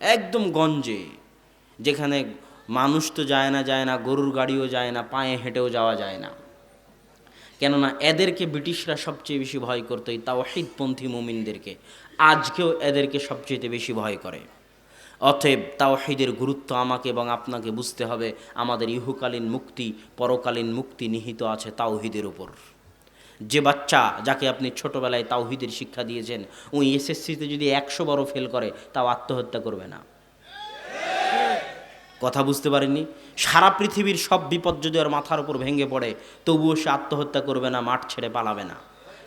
একদম গঞ্জে, যেখানে মানুষ তো যায় না যায় না, গরুর গাড়িও যায় না, পায়ে হেঁটেও যাওয়া যায় না। কেননা এদেরকে ব্রিটিশরা সবচেয়ে বেশি ভয় করতো, এই তাওহিদপন্থী মুমিনদেরকে। আজকেও এদেরকে সবচেয়ে বেশি ভয় করে। অতএব তাওহিদের গুরুত্ব আমাকে এবং আপনাকে বুঝতে হবে, আমাদের ইহুকালীন মুক্তি, পরকালীন মুক্তি নিহিত আছে তাওহিদের উপর। যে বাচ্চা যাকে আপনি ছোটবেলায় তাওহিদের শিক্ষা দিয়েছেন ওই এসএসসিতে যদি একশো বারো ফেল করে, তাও আত্মহত্যা করবে না। কথা বুঝতে পারেনি সারা পৃথিবীর সব বিপদ যদি ওর মাথার উপর ভেঙে পড়ে, তবুও সে আত্মহত্যা করবে না, মাঠ ছেড়ে পালাবে না।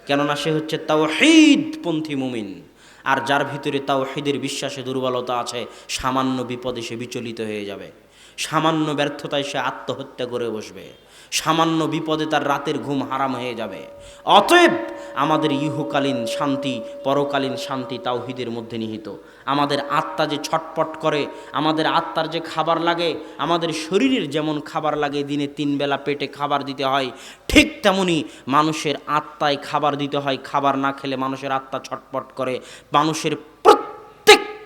কেননা সে হচ্ছে তাওহিদ পন্থী মুমিন। আর যার ভিতরে তাও তাওহিদের বিশ্বাসে দুর্বলতা আছে, সামান্য বিপদে সে বিচলিত হয়ে যাবে। সামান্য ব্যর্থতায় সে আত্মহত্যা করে বসবে। সামান্য বিপদে তার রাতের ঘুম হারাম হয়ে যাবে। অতএব আমাদের ইহকালীন শান্তি, পরকালীন শান্তি তাওহিদের মধ্যে নিহিত। আমাদের আত্মা যে ছটপট করে, আমাদের আত্মার যে খাবার লাগে, আমাদের শরীরের যেমন খাবার লাগে, দিনে তিন বেলা পেটে খাবার দিতে হয়, ঠিক তেমনি মানুষের আত্মায় খাবার দিতে হয়। খাবার না খেলে মানুষের আত্মা ছটপট করে, মানুষের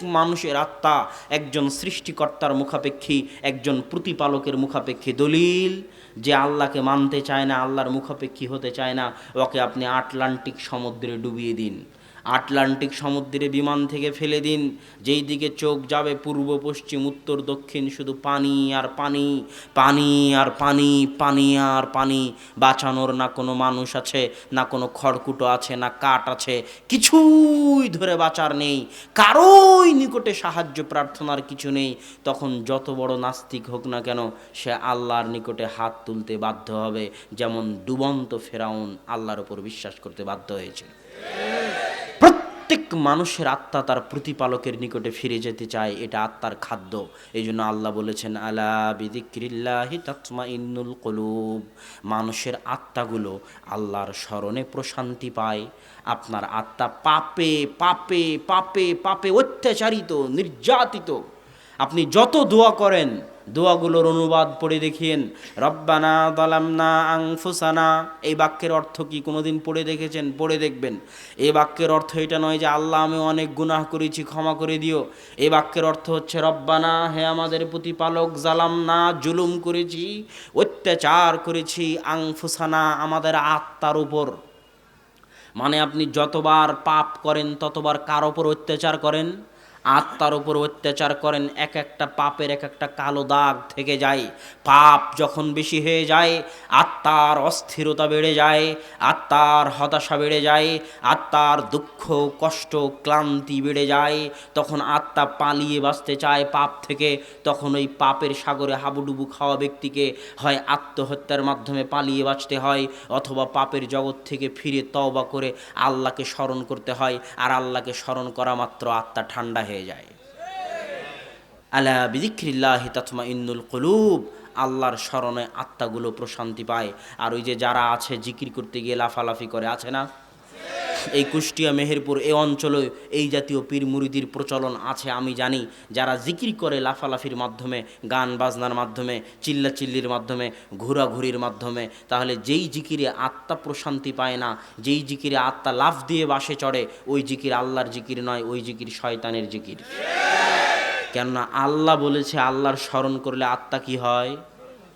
মানুষের আত্মা একজন সৃষ্টিকর্তার মুখাপেক্ষী, একজন প্রতিপালকের মুখাপেক্ষী দলিল। যে আল্লাহকে মানতে চায় না, আল্লাহর মুখাপেক্ষী হতে চায় না, ওকে আপনি আটলান্টিক সমুদ্রে ডুবিয়ে দিন। আটলান্টিক সমুদ্রে বিমান থেকে ফেলে দিন। যেই দিকে চোখ যাবে পূর্ব, পশ্চিম, উত্তর, দক্ষিণ, শুধু পানি আর পানি পানি আর পানি পানি আর পানি। বাঁচানোর না কোনো মানুষ আছে, না কোনো খড়কুটো আছে, না কাঠ আছে। কিছুই ধরে বাঁচার নেই। কারোই নিকটে সাহায্য, প্রার্থনার কিছু নেই। তখন যত বড় নাস্তিক হোক না কেন, সে আল্লাহর নিকটে হাত তুলতে বাধ্য হবে। যেমন ডুবন্ত ফেরাউন আল্লাহর ওপর বিশ্বাস করতে বাধ্য হয়েছে প্রত্যেক মানুষের আত্মা তার প্রতিপালকের নিকটে ফিরে যেতে চায়, এটা আত্মার খাদ্য। এই জন্য আল্লাহ বলেছেন, আলা বিদিক্রিল্লাহি তাতমা ইন্নুল কলুব। মানুষের আত্মাগুলো আল্লাহর স্মরণে প্রশান্তি পায়। আপনার আত্মা পাপে পাপে পাপে পাপে অত্যাচারিত, নির্যাতিত। আপনি যত দোয়া করেন দোয়াগুলোর অনুবাদ পড়ে দেখিয়েন, রব্বানা দালামনা আংফুসানা এই বাক্যের অর্থ কি? কোনোদিন পড়ে দেখেছেন? পড়ে দেখবেন। এই বাক্যের অর্থ এটা নয় যে আল্লাহ, আমি অনেক গুনাহ করেছি, ক্ষমা করে দিও। এই বাক্যের অর্থ হচ্ছে, রব্বানা, হে আমাদের প্রতিপালক জালাম না জুলুম করেছি, অত্যাচার করেছি আংফুসানা আমাদের আত্মার উপর। মানে আপনি যতবার পাপ করেন, ততবার কার ওপর অত্যাচার করেন? আত্মার উপর অত্যাচার করেন, এক একটা পাপের এক একটা কালো দাগ থেকে যায়। পাপ যখন বেশি হয়ে যায়, আত্মার অস্থিরতা বেড়ে যায়, আত্মার হতাশা বেড়ে যায়, আত্মার দুঃখ, কষ্ট, ক্লান্তি বেড়ে যায়। তখন আত্মা পালিয়ে বাঁচতে চায় পাপ থেকে। তখন ওই পাপের সাগরে হাবুডুবু খাওয়া ব্যক্তিকে হয় আত্মহত্যার মাধ্যমে পালিয়ে বাঁচতে হয়, অথবা পাপের জগৎ থেকে ফিরে তওবা করে আল্লাহকে স্মরণ করতে হয়। আর আল্লাহকে স্মরণ করা মাত্র আত্মা ঠান্ডা যায়। আলা বিদিক্রিল্লাহি তাতমা ইন্নুল কলুব, আল্লাহর স্মরণে আত্মাগুলো প্রশান্তি পায়। আর ওই যে যারা আছে, জিকির করতে গিয়ে লাফালাফি করে, আছে না? এই কুষ্টিয়া মেহেরপুর এ অঞ্চলে এই জাতীয় পীর মুরিদির প্রচলন আছে, আমি জানি। যারা জিকির করে লাফালাফির মাধ্যমে, গান বাজনার মাধ্যমে চিল্লা চিল্লির মাধ্যমে, ঘোরাঘুরির মাধ্যমে, তাহলে যেই জিকিরে আত্মা প্রশান্তি পায় না, যেই জিকিরে আত্মা লাফ দিয়ে বাসে চড়ে, ওই জিকির আল্লাহর জিকির নয়, ওই জিকির শয়তানের জিকির। কেননা আল্লাহ বলেছে, আল্লাহর স্মরণ করলে আত্মা কি হয়?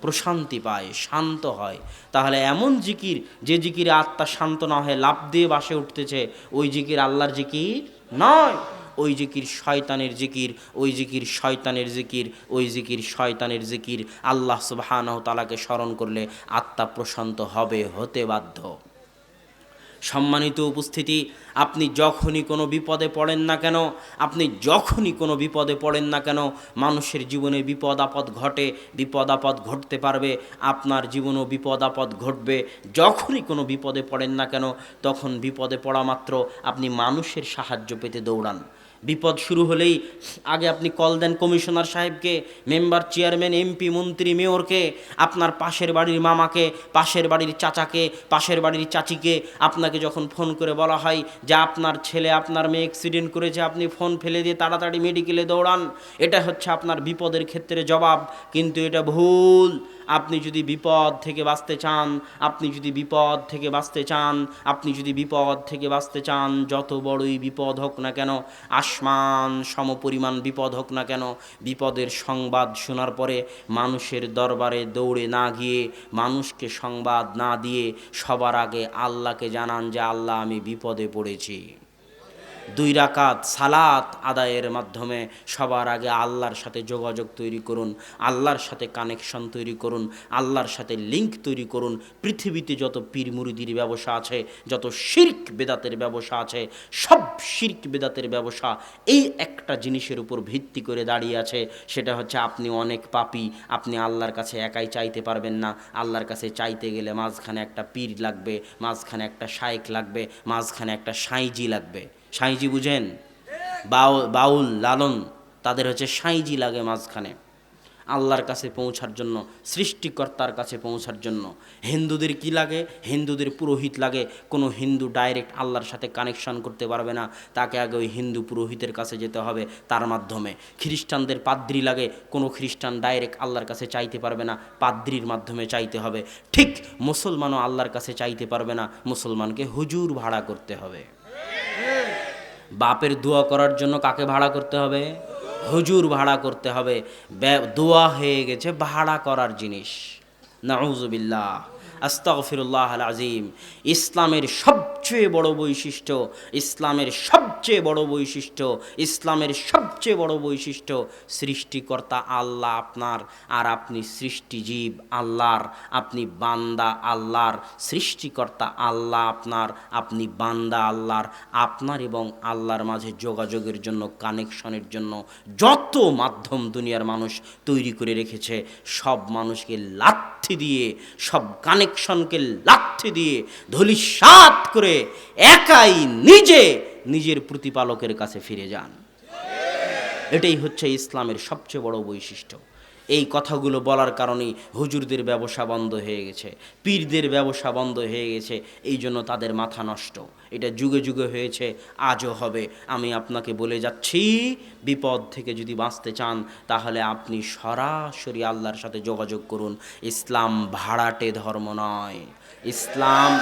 প্রশান্তি পায়, শান্ত হয়। তাহলে এমন জিকির, যে জিকির আত্মা শান্ত না হয়ে লাভ দিয়ে বাসে উঠতেছে, ওই জিকির আল্লাহর জিকির নয়। ওই জিকির শয়তানের জিকির, ওই জিকির শয়তানের জিকির, ওই জিকির শয়তানের জিকির। আল্লাহ সুবহানাহ তালাকে স্মরণ করলে আত্মা প্রশান্ত হবে, হতে বাধ্য। সম্মানিত উপস্থিতি, আপনি যখনই কোনো বিপদে পড়েন না কেন, আপনি যখনই কোনো বিপদে পড়েন না কেন, মানুষের জীবনে বিপদ আপদ ঘটে, বিপদ আপদ ঘটতে পারবে, আপনার জীবনেও বিপদ আপদ ঘটবে। যখনই কোনো বিপদে পড়েন না কেন, তখন বিপদে পড়া মাত্র আপনি মানুষের সাহায্য পেতে দৌড়ান। বিপদ শুরু হলেই আগে আপনি কল দেন কমিশনার সাহেবকে, মেম্বার চেয়ারম্যান, এমপি, মন্ত্রী, মেয়রকে, আপনার পাশের বাড়ির মামাকে, পাশের বাড়ির চাচাকে, পাশের বাড়ির চাচিকে আপনাকে যখন ফোন করে বলা হয় যে আপনার ছেলে, আপনার মেয়ে অ্যাক্সিডেন্ট করেছে, আপনি ফোন ফেলে দিয়ে তাড়াতাড়ি মেডিকেলে দৌড়ান, এটা হচ্ছে আপনার বিপদের ক্ষেত্রে জবাব। কিন্তু এটা ভুল। আপনি যদি বিপদ থেকে বাঁচতে চান, আপনি যদি বিপদ থেকে বাঁচতে চান, আপনি যদি বিপদ থেকে বাঁচতে চান, যত বড়ই বিপদ হোক না কেন, আসমান সমপরিমাণ বিপদ হোক না কেন, বিপদের সংবাদ শোনার পরে মানুষের দরবারে দৌড়ে না গিয়ে, মানুষকে সংবাদ না দিয়ে সবার আগে আল্লাহকে জানান যে, আল্লাহ, আমি বিপদে পড়েছি। দুই রাকাত সালাত আদায়ের মাধ্যমে সবার আগে আল্লাহর সাথে যোগাযোগ তৈরি করুন, আল্লাহর সাথে কানেকশন তৈরি করুন, আল্লাহর সাথে লিংক তৈরি করুন। পৃথিবীতে যত পীর মুরিদির ব্যবসা আছে, যত শির্ক বেদাতের ব্যবসা আছে, সব শির্ক বেদাতের ব্যবসা এই একটা জিনিসের উপর ভিত্তি করে দাঁড়িয়ে আছে। সেটা হচ্ছে আপনি অনেক পাপি, আপনি আল্লাহর কাছে একাই চাইতে পারবেন না। আল্লাহর কাছে চাইতে গেলে মাঝখানে একটা পীর লাগবে, মাঝখানে একটা শায়েক লাগবে, মাঝখানে একটা সাইজি লাগবে। সাইজি বুঝেন? বাউল বাউল, লালন, তাদের হচ্ছে সাইজি লাগে মাঝখানে। আল্লাহর কাছে পৌঁছার জন্য, সৃষ্টিকর্তার কাছে পৌঁছার জন্য। হিন্দুদের কি লাগে? হিন্দুদের পুরোহিত লাগে। কোনো হিন্দু ডাইরেক্ট আল্লাহর সাথে কানেকশন করতে পারবে না। তাকে আগে ওই হিন্দু পুরোহিতের কাছে যেতে হবে তার মাধ্যমে। খ্রিস্টানদের পাদ্রি লাগে। কোনো খ্রিস্টান ডাইরেক্ট আল্লাহর কাছে চাইতে পারবে না। পাদ্রির মাধ্যমে চাইতে হবে। ঠিক মুসলমানও আল্লাহর কাছে চাইতে পারবে না। মুসলমানকে হুজুর ভাড়া করতে হবে। বাপের দোয়া করার জন্য কাকে ভাড়া করতে হবে? হুজুর ভাড়া করতে হবে। দোয়া হয়ে গেছে ভাড়া করার জিনিস। নাউজুবিল্লাহ। আস্তাগফিরুল্লাহ আল আজিম ইসলামের সবচেয়ে বড় বৈশিষ্ট্য, ইসলামের সবচেয়ে বড় বৈশিষ্ট্য, ইসলামের সবচেয়ে বড় বৈশিষ্ট্য সৃষ্টিকর্তা আল্লাহ আপনার, আর আপনি সৃষ্টিজীব আল্লাহর, আপনি বান্দা আল্লাহর, সৃষ্টিকর্তা আল্লাহ আপনার, আপনি বান্দা আল্লাহর, আপনার এবং আল্লাহর মাঝে যোগাযোগের জন্য, কানেকশনের জন্য যত মাধ্যম দুনিয়ার মানুষ তৈরি করে রেখেছে, সব মানুষকে লাথি দিয়ে, সব কানেকশনকে লাথি দিয়ে ধলিসাত করে একাই নিজে নিজের প্রতিপালকের কাছে ফিরে যান। এটাই হচ্ছে ইসলামের সবচেয়ে বড় বৈশিষ্ট্য। এই কথাগুলো বলার কারণেই হুজুরদের ব্যবসা বন্ধ হয়ে গেছে, পীরদের ব্যবসা বন্ধ হয়ে গেছে, এই জন্য তাদের মাথা নষ্ট। এটা যুগে যুগে হয়েছে, আজও হবে। আমি আপনাকে বলে যাচ্ছি, বিপদ থেকে যদি বাঁচতে চান, তাহলে আপনি সরাসরি আল্লাহর সাথে যোগাযোগ করুন। ইসলাম ভাড়াটে ধর্ম নয়। ইসলাম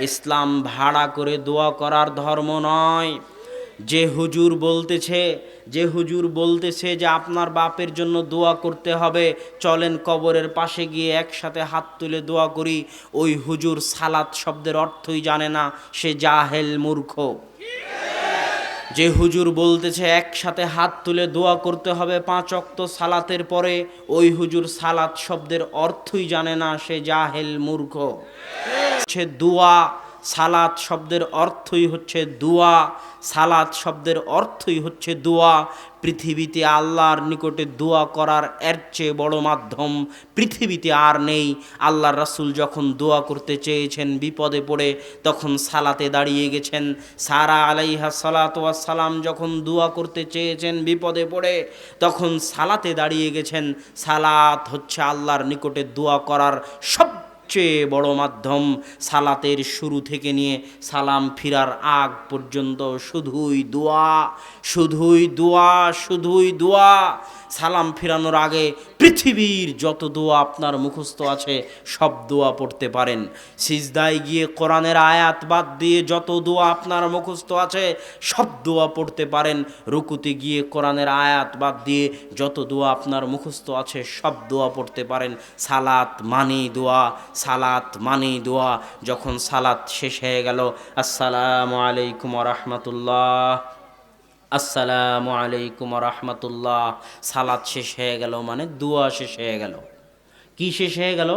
ইসলাম ভাড়া করে দোয়া করার ধর্ম নয়। যে হুজুর বলতেছে যে হুজুর বলতেছে যে আপনার বাপের জন্য দোয়া করতে হবে, চলেন কবরের পাশে গিয়ে একসাথে হাত তুলে দোয়া করি। ওই হুজুর সালাত শব্দের অর্থই জানে না, সে জাহেল মূর্খ। যে হুজুর বলতেছে একসাথে হাত তুলে দোয়া করতে হবে পাঁচ অক্ত সালাতের পরে, ওই হুজুর সালাত শব্দের অর্থই জানে না, সে জাহেল মূর্খ। সে দোয়া সালাত শব্দের অর্থই হচ্ছে দোয়া, সালাত শব্দের অর্থই হচ্ছে দোয়া। পৃথিবীতে আল্লাহর নিকটে দোয়া করার এর চেয়ে বড় মাধ্যম পৃথিবীতে আর নেই। আল্লাহর রাসুল যখন দোয়া করতে চেয়েছেন বিপদে পড়ে, তখন সালাতে দাঁড়িয়ে গেছেন। সারা আলাইহা সালাত সালাম যখন দোয়া করতে চেয়েছেন বিপদে পড়ে, তখন সালাতে দাঁড়িয়ে গেছেন। সালাত হচ্ছে আল্লাহর নিকটে দোয়া করার সব সবচেয়ে বড় মাধ্যম সালাতের শুরু থেকে নিয়ে সালাম ফিরার আগ পর্যন্ত। শুধুই দোয়া শুধুই দোয়া শুধুই দোয়া। সালাম ফিরানোর আগে পৃথিবীর যত দোয়া আপনার মুখস্থ আছে, সব দোয়া পড়তে পারেন। সিজদায় গিয়ে কোরআনের আয়াত বাদ দিয়ে যত দোয়া আপনার মুখস্থ আছে, সব দোয়া পড়তে পারেন। রুকুতে গিয়ে কোরআনের আয়াত বাদ দিয়ে যত দোয়া আপনার মুখস্থ আছে, সব দোয়া পড়তে পারেন। সালাত মানি দোয়া সালাত, মানি, দোয়া, যখন সালাত শেষ হয়ে গেল, আসসালামু আলাইকুম রহমতুল্লাহ, আসসালামু আলাইকুম রহমতুল্লাহ, সালাত শেষ হয়ে গেল মানে দোয়া শেষ হয়ে গেল। কি শেষ হয়ে গেল?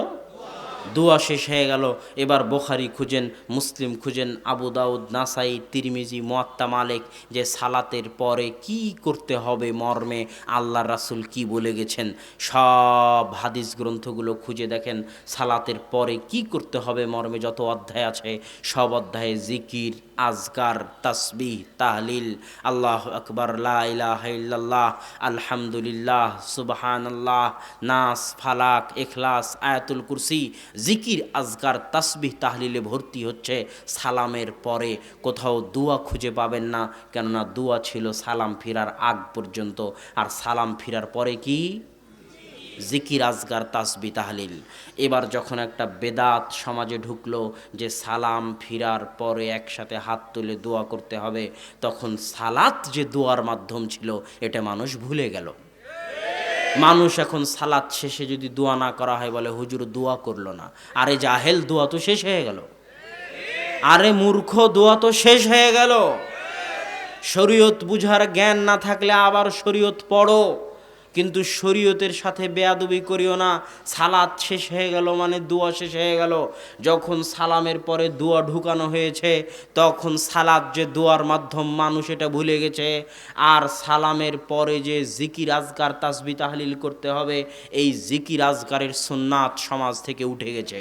দোয়া শেষ হয়ে গেল। এবার বোখারি খুঁজেন, মুসলিম খুঁজেন, আবু দাউদ, নাসাই, তিরমিজি, মোয়াত্তা মালিক, যে সালাতের পরে কি করতে হবে মর্মে আল্লাহ রাসুল কি বলে গেছেন? সব হাদিস গ্রন্থগুলো খুঁজে দেখেন, সালাতের পরে কি করতে হবে মর্মে যত অধ্যায় আছে, সব অধ্যায়ে জিকির, আজগার, তাসবিহ, তাহলিল, আল্লাহ আকবর, লা ইলাহা ইল্লাল্লাহ, আলহামদুলিল্লাহ, সুবহানাল্লাহ, নাস, ফালাক এখলাস আয়াতুল কুরসি জিকির, আজগার, তাসবিহ, তাহলিলে ভর্তি হচ্ছে। সালামের পরে কোথাও দোয়া খুঁজে পাবেন না, কেননা দোয়া ছিল সালাম ফিরার আগ পর্যন্ত। আর সালাম ফিরার পরে কি? জিকির, আজগার তাসবি তাহলিল। এবার যখন একটা বেদাত সমাজে ঢুকলো যে সালাম ফিরার পরে একসাথে হাত তুলে দোয়া করতে হবে, তখন সালাত যে দোয়ার মাধ্যম ছিল, এটা মানুষ ভুলে গেল। মানুষ এখন সালাত শেষে যদি দোয়া না করা হয় বলে, হুজুর দোয়া করল না। আরে জাহেল, দোয়া তো শেষ হয়ে গেল। আরে মূর্খ, দোয়া তো শেষ হয়ে গেল। শরীয়ত বুঝার জ্ঞান না থাকলে আবার শরীয়ত পড়ো। কিন্তু শরীয়তের সাথে বেয়াদবি করিও না। সালাদ শেষ হয়ে গেল মানে দোয়া শেষ হয়ে গেল। যখন সালামের পরে দোয়া ঢুকানো হয়েছে, তখন সালাদ যে দোয়ার মাধ্যম মানুষ এটা ভুলে গেছে। আর সালামের পরে যে জিকির আজগার তাসবি তাহলিল করতে হবে, এই জিকির আজগারের সুন্নাত সমাজ থেকে উঠে গেছে।